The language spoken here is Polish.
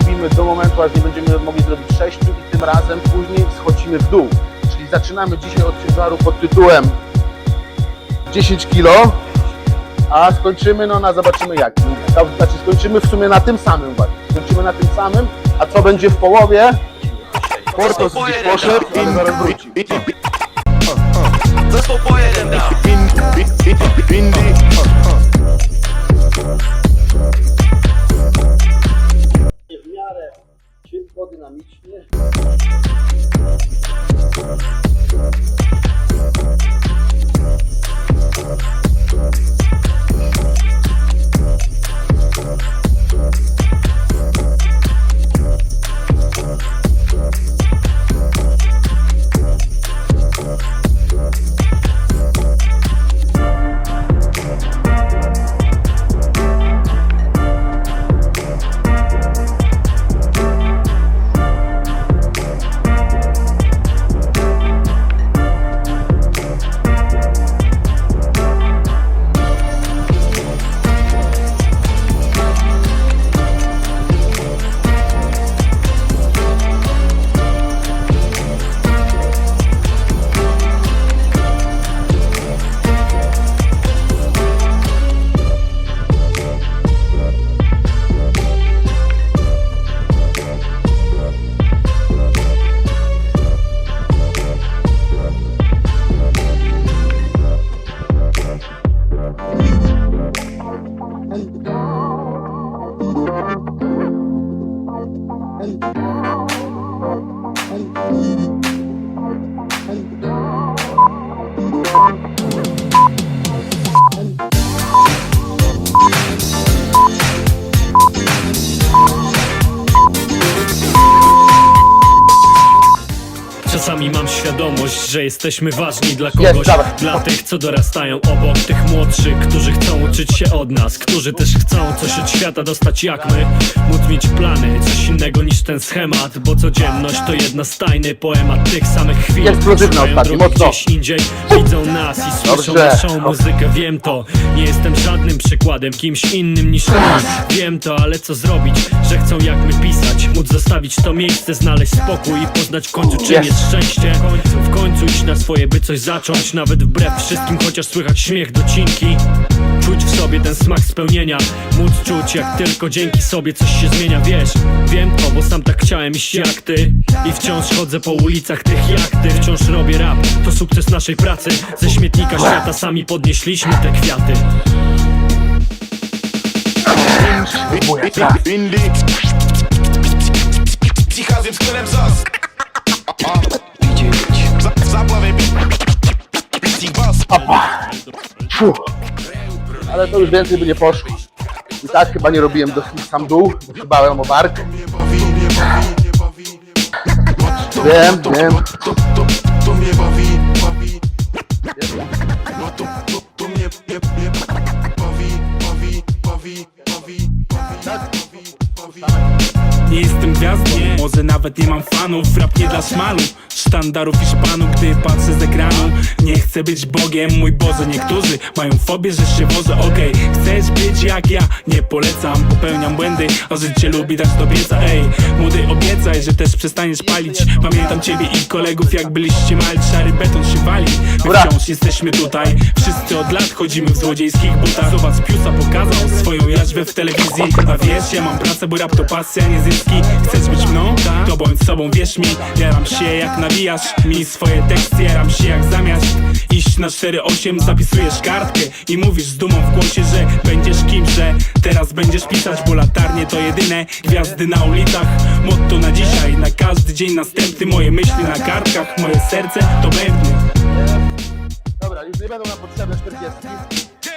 robimy do momentu, aż nie będziemy mogli zrobić sześciu i tym razem później schodzimy w dół. Czyli zaczynamy dzisiaj od ciężaru pod tytułem 10 kg, a skończymy, no na zobaczymy jak. Znaczy skończymy w sumie na tym samym właśnie. Skończymy na tym samym, a co będzie w połowie? Portos gdzieś poszedł i zaraz wróci. Zespół po jeden da Czasami mam świadomość, że jesteśmy ważni dla kogoś. Dawaj. Dla tych, co dorastają obok. Tych młodszych, którzy chcą uczyć się od nas. Którzy też chcą coś od świata dostać jak my. Móc mieć plany, coś innego niż ten schemat. Bo codzienność to jedna z tajny poemat Tych samych chwil. Eksplozywna Szukają ostatnio, mocno. gdzieś indziej. Widzą nas i słyszą Dobrze. naszą muzykę. Wiem to, nie jestem żadnym przykładem Kimś innym niż oni Wiem to, ale co zrobić, że chcą jak my pisać. Móc zostawić to miejsce, znaleźć spokój I poznać w końcu czym Jest. jest szczęście. W końcu, iść na swoje, by coś zacząć. Nawet wbrew wszystkim, chociaż słychać śmiech docinki. Czuć w sobie ten smak spełnienia. Móc czuć jak tylko dzięki sobie coś się zmienia. Wiesz, wiem to, bo sam tak chciałem iść jak ty. I wciąż chodzę po ulicach tych jak ty. Wciąż robię rap, to sukces naszej pracy. Ze śmietnika świata sami podnieśliśmy te kwiaty. Indy Psychazjem z klem zas Fuh. Ale to już więcej by nie poszło. I tak chyba nie robiłem do sam dół, bo się o bark. Wiem, wiem. Nie jestem gwiazdą, może nawet nie mam fanów Rap nie dla szmalu, sztandarów i szpanu Gdy patrzę z ekranu, nie chcę być Bogiem Mój Boże, niektórzy mają fobię, że się wożę. Okej, chcesz być jak ja? Nie polecam, popełniam błędy A życie lubi dać do pieca, ej Młody, obiecaj, że też przestaniesz palić. Pamiętam ciebie i kolegów, jak byliście mali. Szary beton się wali, my wciąż jesteśmy tutaj. Wszyscy od lat chodzimy w złodziejskich butach. Zobacz, Piusa pokazał swoją jaźwę w telewizji. A wiesz, ja mam pracę, bo rap to pasja, nie zyski. Chcesz być mną? To bądź sobą, wierz mi. Jaram się jak nawijasz Mi swoje teksty, jaram się jak zamiast Iść na 4-8, zapisujesz kartkę I mówisz z dumą w głosie, że będziesz kim, że Teraz będziesz pisać, bo latarnie to jedyne Gwiazdy na ulicach, motto na dzisiaj Na każdy dzień następny, moje myśli na kartkach Moje serce to bębny Dobra, już nie będą nam potrzebne 40.